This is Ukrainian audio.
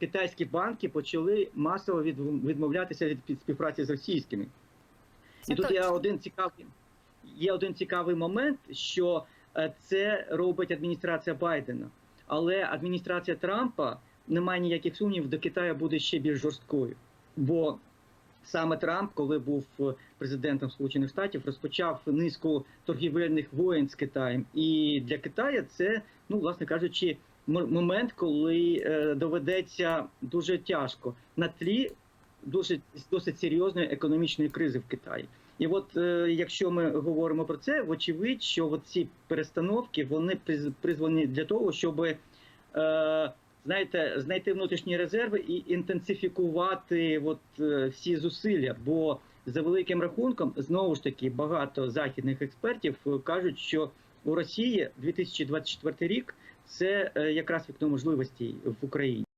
китайські банки почали масово відмовлятися від співпраці з російськими. І тут є один цікавий, є один цікавий момент, що е, це робить адміністрація Байдена, але адміністрація Трампа немає ніяких сумнівів, до Китаю буде ще більш жорсткою. Бо саме Трамп, коли був е, президентом Сполучених Штатів, розпочав низку торгівельних воєн з Китаєм. І для Китаю це, ну власне кажучи, момент, коли е, доведеться дуже тяжко на тлі дуже досить серйозної економічної кризи в Китаї. І от е, якщо ми говоримо про це, вочевидь, що ці перестановки вони приз- призвані для того, щоб е, знаєте, знайти внутрішні резерви і інтенсифікувати от, всі зусилля. Бо за великим рахунком, знову ж таки, багато західних експертів кажуть, що у Росії 2024 рік це е, якраз вікно можливостей в Україні.